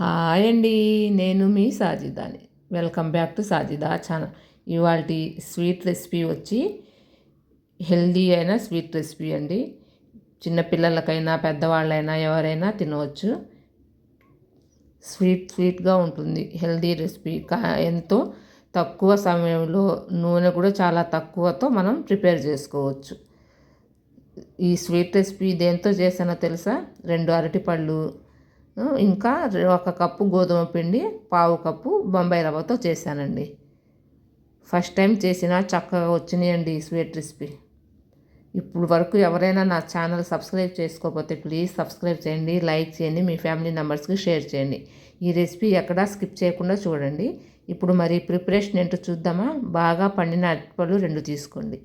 Hi అండి నేను మీ సాజిదాని. Welcome back to Sajida channel. ఇవాళ స్వీట్ రెసిపీ వచ్చి హెల్దీ అయిన స్వీట్ రెసిపీ అండి. చిన్నపిల్లలకైనా పెద్దవాళ్ళైనా ఎవరైనా తినవచ్చు. స్వీట్ స్వీట్గా ఉంటుంది హెల్దీ రెసిపీ. కా ఎంతో తక్కువ సమయంలో నూనె కూడా చాలా తక్కువతో మనం ప్రిపేర్ చేసుకోవచ్చు. ఈ స్వీట్ రెసిపీ దేంతో చేశానో తెలుసా? రెండు అరటిపళ్ళు ఇంకా ఒక కప్పు గోధుమ పిండి పావు కప్పు బొంబాయి రవ్వతో చేశానండి. ఫస్ట్ టైం చేసిన చక్కగా వచ్చినాయండి ఈ స్వీట్ రెసిపీ. ఇప్పుడు వరకు ఎవరైనా నా ఛానల్ సబ్స్క్రైబ్ చేసుకోకపోతే ప్లీజ్ సబ్స్క్రైబ్ చేయండి లైక్ చేయండి మీ ఫ్యామిలీ మెంబర్స్కి షేర్ చేయండి. ఈ రెసిపీ ఎక్కడా స్కిప్ చేయకుండా చూడండి. ఇప్పుడు మరి ప్రిపరేషన్ ఏంటో చూద్దామా? బాగా పండిన అరటిపళ్ళు రెండు తీసుకోండి.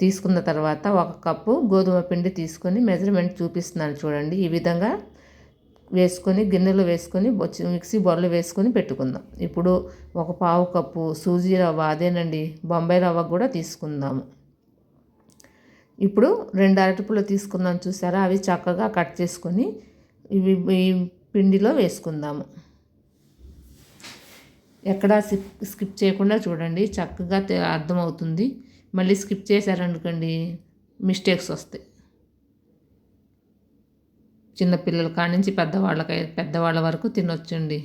తీసుకున్న తర్వాత ఒక కప్పు గోధుమ పిండి తీసుకొని మెజర్మెంట్ చూపిస్తున్నాను చూడండి. ఈ విధంగా వేసుకొని గిన్నెలో వేసుకొని మిక్సీ బొర్రలు వేసుకొని పెట్టుకుందాం. ఇప్పుడు ఒక పావు కప్పు సూజీ రవ్వ అదేనండి బొంబాయి రవ్వ కూడా తీసుకుందాము. ఇప్పుడు రెండు అరటిపులు తీసుకుందాం చూసారా? అవి చక్కగా కట్ చేసుకొని ఇవి ఈ పిండిలో వేసుకుందాము. ఎక్కడా స్కిప్ చేయకుండా చూడండి చక్కగా అర్థమవుతుంది. మళ్ళీ స్కిప్ చేశారనుకోండి మిస్టేక్స్ వస్తాయి. చిన్నపిల్లల కాడి నుంచి పెద్దవాళ్ళకి పెద్దవాళ్ళ వరకు తినొచ్చండి.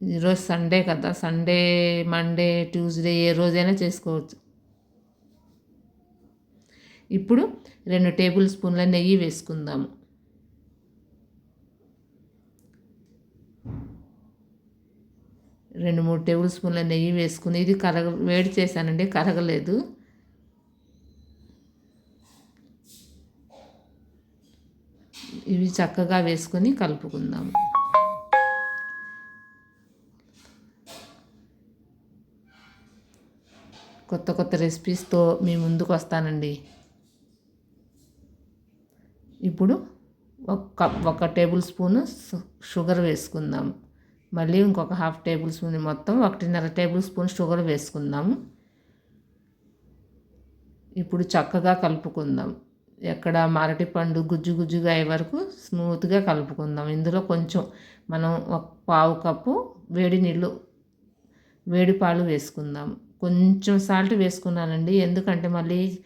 ఈరోజు సండే కదా సండే మండే ట్యూస్డే ఏ రోజైనా చేసుకోవచ్చు. ఇప్పుడు రెండు టేబుల్ స్పూన్ల నెయ్యి వేసుకుందాము. రెండు మూడు టేబుల్ స్పూన్ల నెయ్యి వేసుకుని ఇది కరగ వేడి చేశానండి కరగలేదు. ఇవి చక్కగా వేసుకొని కలుపుకుందాము కొత్త కొత్త రెసిపీస్తో మీ ముందుకు వస్తానండి. ఇప్పుడు ఒక ఒక టేబుల్ స్పూను షుగర్ వేసుకుందాం. మళ్ళీ ఇంకొక హాఫ్ టేబుల్ స్పూన్ మొత్తం ఒకటిన్నర టేబుల్ స్పూన్ షుగర్ వేసుకుందాము ఇప్పుడు చక్కగా కలుపుకుందాం. ఎక్కడ మారటి పండు గుజ్జు గుజ్జుగా అయ్యే వరకు స్మూత్గా కలుపుకుందాం. ఇందులో కొంచెం మనం ఒక పావు కప్పు వేడి నీళ్ళు వేడి పాలు వేసుకుందాం. కొంచెం సాల్ట్ వేసుకున్నానండి. ఎందుకంటే మళ్ళీ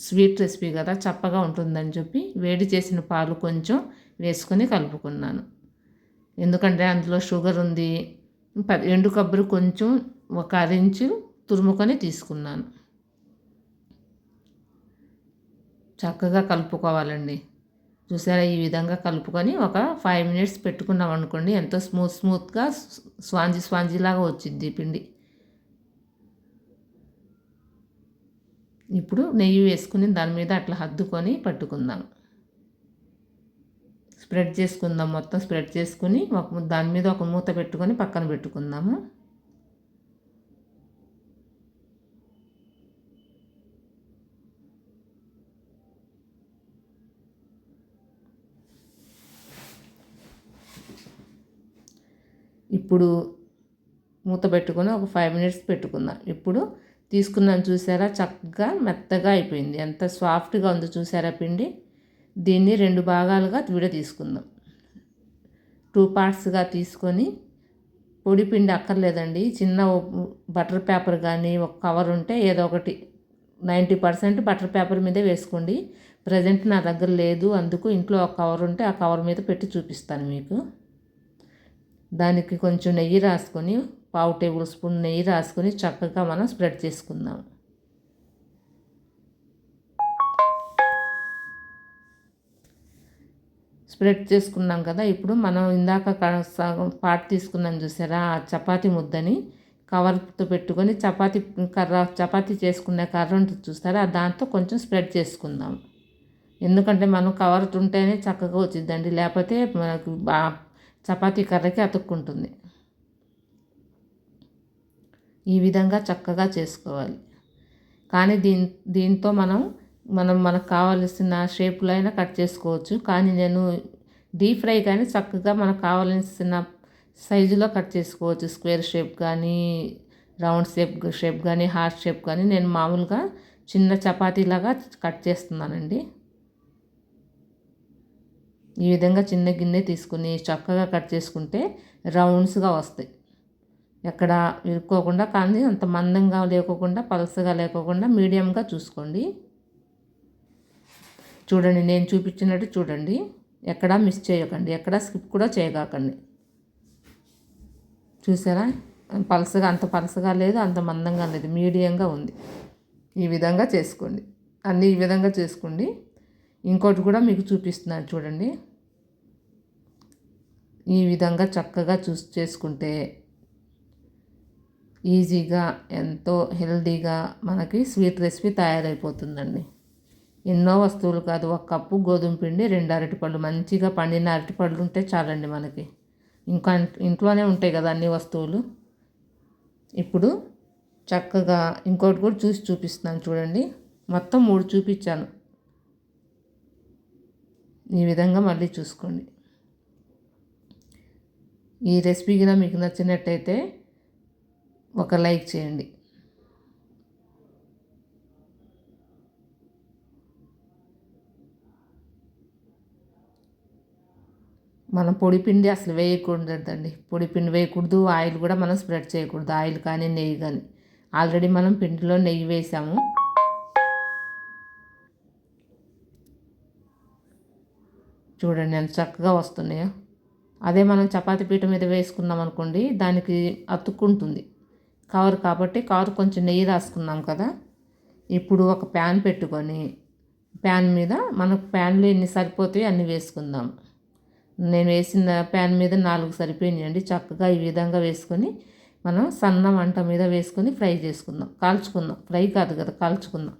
స్వీట్ రెసిపీ కదా చప్పగా ఉంటుందని చెప్పి వేడి చేసిన పాలు కొంచెం వేసుకొని కలుపుకున్నాను. ఎందుకంటే అందులో షుగర్ ఉంది. ఎండు కొబ్బరి కొంచెం ఒక అరించు తురుముకొని తీసుకున్నాను. చక్కగా కలుపుకోవాలండి. చూసారా ఈ విధంగా కలుపుకొని ఒక ఫైవ్ మినిట్స్ పెట్టుకున్నాం అనుకోండి ఎంతో స్మూత్ స్మూత్గా స్వాంజీ స్వాంజీలాగా వచ్చింది పిండి. ఇప్పుడు నెయ్యి వేసుకుని దాని మీద అట్లా హద్దుకొని పట్టుకుందాం. స్ప్రెడ్ చేసుకుందాం మొత్తం స్ప్రెడ్ చేసుకుని ఒక దాని మీద ఒక మూత పెట్టుకొని పక్కన పెట్టుకుందాము. ఇప్పుడు మూత పెట్టుకొని ఒక ఫైవ్ మినిట్స్ పెట్టుకుందాం. ఇప్పుడు తీసుకున్నాను చూసారా చక్కగా మెత్తగా అయిపోయింది. ఎంత సాఫ్ట్గా ఉందో చూసారా పిండి? దీన్ని రెండు భాగాలుగా విడ తీసుకుందాం. టూ పార్ట్స్గా తీసుకొని పొడి పిండి అక్కర్లేదండి. చిన్న బటర్ పేపర్ కానీ ఒక కవర్ ఉంటే ఏదో ఒకటి నైంటీ పర్సెంట్ బటర్ పేపర్ మీదే వేసుకోండి. ప్రజెంట్ నా దగ్గర లేదు. అందుకు ఇంట్లో ఒక కవర్ ఉంటే ఆ కవర్ మీద పెట్టి చూపిస్తాను మీకు. దానికి కొంచెం నెయ్యి రాసుకొని పావు టేబుల్ స్పూన్ నెయ్యి రాసుకొని చక్కగా మనం స్ప్రెడ్ చేసుకుందాం. స్ప్రెడ్ చేసుకున్నాం కదా ఇప్పుడు మనం ఇందాక పాట్ తీసుకున్నాం చూసారా ఆ చపాతీ ముద్దని కవర్తో పెట్టుకొని చపాతీ కర్ర చపాతీ చేసుకునే కర్ర ఉంటుంది చూస్తారా దాంతో కొంచెం స్ప్రెడ్ చేసుకుందాం. ఎందుకంటే మనం కవర్ ఉంటేనే చక్కగా వచ్చిందండి లేకపోతే మనకు చపాతీ కర్రకి అతుక్కుంటుంది. ఈ విధంగా చక్కగా చేసుకోవాలి. కానీ దీని దీంతో మనం మనం మనకు కావలసిన షేప్లో అయినా కట్ చేసుకోవచ్చు. కానీ నేను డీప్ ఫ్రై కానీ చక్కగా మనకు కావలసిన సైజులో కట్ చేసుకోవచ్చు. స్క్వేర్ షేప్ కానీ రౌండ్ షేప్ షేప్ కానీ హార్ట్ షేప్ కానీ నేను మామూలుగా చిన్న చపాతీలాగా కట్ చేస్తున్నానండి. ఈ విధంగా చిన్న గిన్నె తీసుకుని చక్కగా కట్ చేసుకుంటే రౌండ్స్గా వస్తాయి. ఎక్కడ ఇరుక్కోకుండా కానీ అంత మందంగా లేకోకుండా పలసగా లేకోకుండా మీడియంగా చూసుకోండి. చూడండి నేను చూపించినట్టు చూడండి. ఎక్కడా మిస్ చేయకండి ఎక్కడా స్కిప్ కూడా చేయగాకండి. చూసారా? పలసగా అంత పలసగా లేదు అంత మందంగా లేదు మీడియంగా ఉంది. ఈ విధంగా చేసుకోండి. అన్నీ ఈ విధంగా చేసుకోండి. ఇంకోటి కూడా మీకు చూపిస్తున్నాను చూడండి. ఈ విధంగా చక్కగా చూస్ చేసుకుంటే ఈజీగా ఎంతో హెల్దీగా మనకి స్వీట్ రెసిపీ తయారైపోతుందండి. ఎన్నో వస్తువులు కాదు. ఒక కప్పు గోధుమ పిండి రెండు అరటిపళ్ళు. మంచిగా పండిన అరటిపళ్ళు ఉంటే చాలండి మనకి. ఇంకా ఇంట్లోనే ఉంటాయి కదా అన్ని వస్తువులు. ఇప్పుడు చక్కగా ఇంకోటి కూడా చూసి చూపిస్తున్నాను చూడండి. మొత్తం మూడు చూపించాను. ఈ విధంగా మళ్ళీ చూసుకోండి. ఈ రెసిపీ కూడా మీకు నచ్చినట్టయితే ఒక లైక్ చేయండి. మనం పొడి పిండి అసలు వేయకూడదండి. పొడి పిండి వేయకూడదు ఆయిల్ కూడా మనం స్ప్రెడ్ చేయకూడదు. ఆయిల్ కానీ నెయ్యి కానీ. ఆల్రెడీ మనం పిండిలో నెయ్యి వేసాము. చూడండి ఎంత చక్కగా వస్తున్నాయో. అదే మనం చపాతి పీట మీద వేసుకున్నాం అనుకోండి దానికి అతుక్కుంటుంది. కవర్ కాబట్టి కవర్ కొంచెం నెయ్యి రాసుకున్నాం కదా. ఇప్పుడు ఒక ప్యాన్ పెట్టుకొని ప్యాన్ మీద మనకు ప్యాన్లో ఎన్ని సరిపోతాయి అన్ని వేసుకుందాం. నేను వేసిన ప్యాన్ మీద నాలుగు సరిపోయినాయండి. చక్కగా ఈ విధంగా వేసుకొని మనం సన్న వంట మీద వేసుకొని ఫ్రై చేసుకుందాం. కాల్చుకుందాం. ఫ్రై కాదు కదా కాల్చుకుందాం.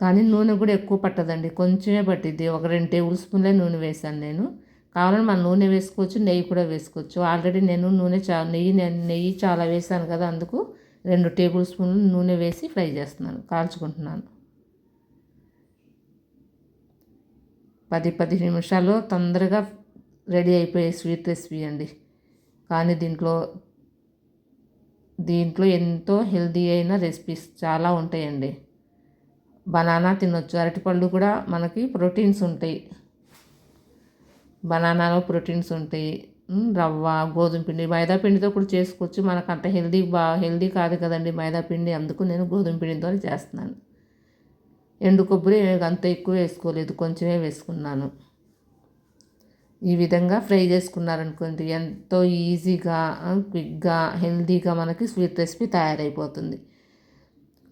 కానీ నూనె కూడా ఎక్కువ పట్టదండి. కొంచెమే పట్టిద్ది. ఒక రెండు టేబుల్ స్పూన్లే నూనె వేసాను నేను. కావాలని మనం నూనె వేసుకోవచ్చు నెయ్యి కూడా వేసుకోవచ్చు. ఆల్రెడీ నేను నూనె చా నెయ్యి నెయ్యి చాలా వేసాను కదా అందుకు రెండు టేబుల్ స్పూన్లు నూనె వేసి ఫ్రై చేస్తున్నాను. కాల్చుకుంటున్నాను. పది పది నిమిషాల్లో తొందరగా రెడీ అయిపోయే స్వీట్ రెసిపీ అండి. కానీ దీంట్లో దీంట్లో ఎంతో హెల్దీ అయిన రెసిపీస్ చాలా ఉంటాయండి. బనానా తినొచ్చు. అరటిపళ్ళు కూడా మనకి ప్రోటీన్స్ ఉంటాయి. బనానాలో ప్రోటీన్స్ ఉంటాయి. రవ్వ గోధుమ పిండి మైదా పిండితో కూడా చేసుకోవచ్చు. మనకు అంత హెల్దీ బా హెల్దీ కాదు కదండి మైదా పిండి. అందుకు నేను గోధుమ పిండితో చేస్తున్నాను. ఎండు కొబ్బరి అంత ఎక్కువ వేసుకోలేదు కొంచెమే వేసుకున్నాను. ఈ విధంగా ఫ్రై చేసుకున్నారనుకోండి ఎంతో ఈజీగా క్విక్గా హెల్తీగా మనకి స్వీట్ రెసిపీ తయారైపోతుంది.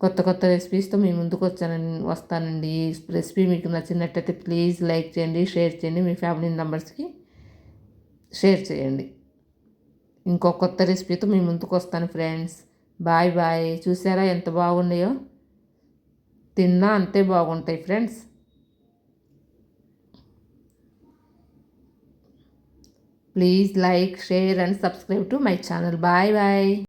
కొత్త కొత్త రెసిపీస్తో మీ ముందుకు వచ్చానండి వస్తానండి. ఈ రెసిపీ మీకు నచ్చినట్టయితే ప్లీజ్ లైక్ చేయండి షేర్ చేయండి మీ ఫ్యామిలీ మెంబర్స్కి షేర్ చేయండి. ఇంకో కొత్త రెసిపీతో మీ ముందుకు వస్తాను ఫ్రెండ్స్. Bye bye. చూసారా ఎంత బాగున్నాయో తిన్నా అంతే బాగుంటాయి friends. Please like share and subscribe to my channel. Bye bye.